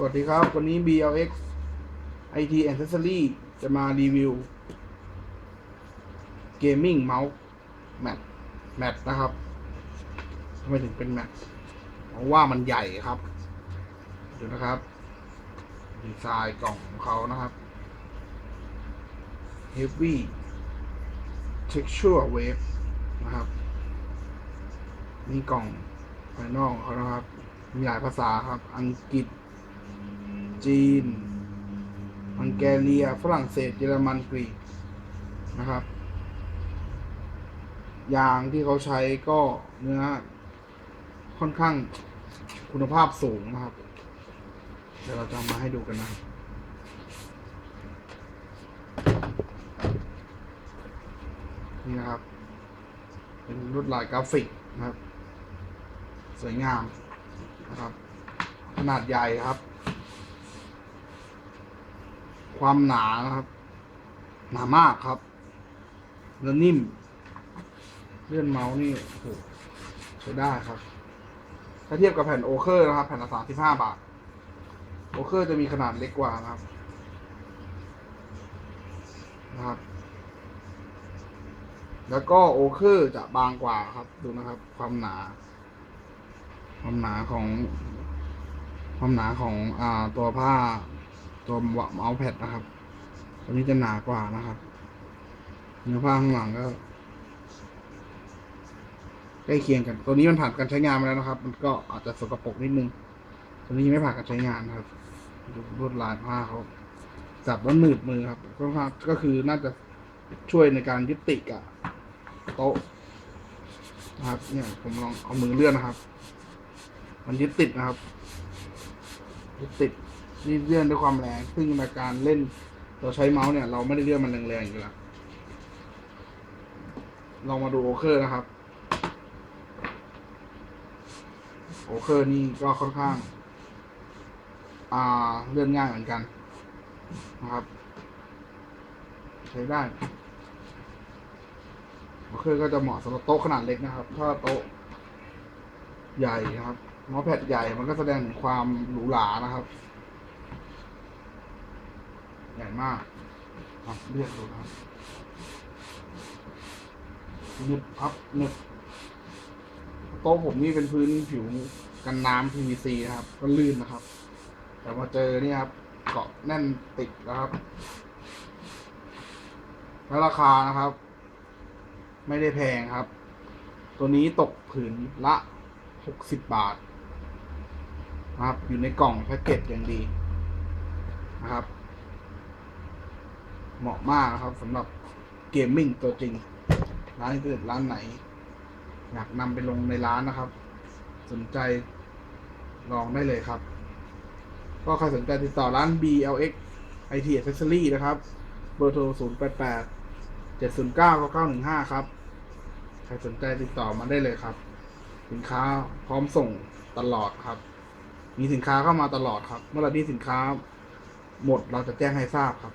สวัสดีครับ วันนี้ BLX IT Accessory จะมารีวิว Gaming Mouse Mat Mat นะครับทำไมถึงเป็นแมทเพราะว่ามันใหญ่ครับดูนะครับ ดีไซน์กล่องของเขานะครับ Heavy Texture Wave นะครับ นี่กล่องภายนอกของเขานะครับ มีหลายภาษาครับ อังกฤษ จีนอังแกเรีย ฝรั่งเศส เยอรมัน กรีก นะครับ ยางที่เขาใช้ก็เนื้อค่อนข้างคุณภาพสูงนะครับ เดี๋ยวเราจะมาให้ดูกันนะนี่นะครับ เป็นลวดลายกราฟิกนะครับ สวยงามนะครับ ขนาดใหญ่ครับ ความหนานะครับ หนามากครับ แล้วนิ่ม เลื่อนเมาส์นี่โอ้โหใช้ได้ครับ ถ้าเทียบกับแผ่นโอเคอร์นะครับ แผ่นละสามสิบห้าบาท โอเคอร์จะมีขนาดเล็กกว่านะครับ นะครับ แล้วก็โอเคอร์จะบางกว่าครับ ดูนะครับ ความหนา ความหนาของ ความหนาของอ่าตัวผ้า ตัวเมาส์แพดนะครับ ตัวนี้จะหนากว่านะครับ เนื้อผ้าข้างหลังก็ใกล้เคียงกัน ตัวนี้มันผ่านการใช้งานมาแล้วนะครับ มันก็อาจจะสกปรกนิดนึง ตัวนี้ยังไม่ผ่านการใช้งานครับดูลวดลายผ้าเขาจับแล้วหนืดมือครับก็ก็คือน่าจะช่วยในการยึดติดกับโต๊ะนะครับเนี่ยผมลองเอามือเลื่อนนะครับ มันยึดติดนะครับยึดติด นี่เลื่อนด้วยความแรง ซึ่งในการเล่นเราใช้เมาส์เนี่ย เราไม่ได้เลื่อนมันแรงๆอยู่แล้วลองมาดูโอเคอร์นะครับ โอเคอร์นี่ก็ค่อนข้าง อ่าเลื่อนง่ายเหมือนกันนะครับ ใช้ได้โอเคอร์ก็จะเหมาะสำหรับโต๊ะขนาดเล็กนะครับ ถ้าโต๊ะใหญ่นะครับมาส์แพดใหญ่มันก็แสดงถึงความหรูหรานะครับ ใหญ่มากครับเรียกดูครับหนึบพับหนึบโต๊ะผมนี่เป็นพื้นผิวกันน้ำ PVC นะครับ ก็ลื่นนะครับ แต่มาเจอเนี่ครับเกาะแน่นติดนะครับ แล้วราคานะครับ ไม่ได้แพงครับ ตัวนี้ตกผืนละหกสิบบาท นะครับ อยู่ในกล่องแพ็กเกจอย่างดีนะครับ เหมาะมากครับสำหรับเกมมิ่งตัวจริง ร้านอินเทอร์เน็ตร้านไหน อยากนำไปลงในร้านนะครับ สนใจลองได้เลยครับ ก็ใครสนใจติดต่อร้าน BLX IT Accessory นะครับ เบอร์โทร 0 8 8 7 0 9 9 9 1 5 ครับ ใครสนใจติดต่อมาได้เลยครับ สินค้าพร้อมส่งตลอดครับ มีสินค้าเข้ามาตลอดครับ เมื่อไรที่สินค้าหมดเราจะแจ้งให้ทราบครับ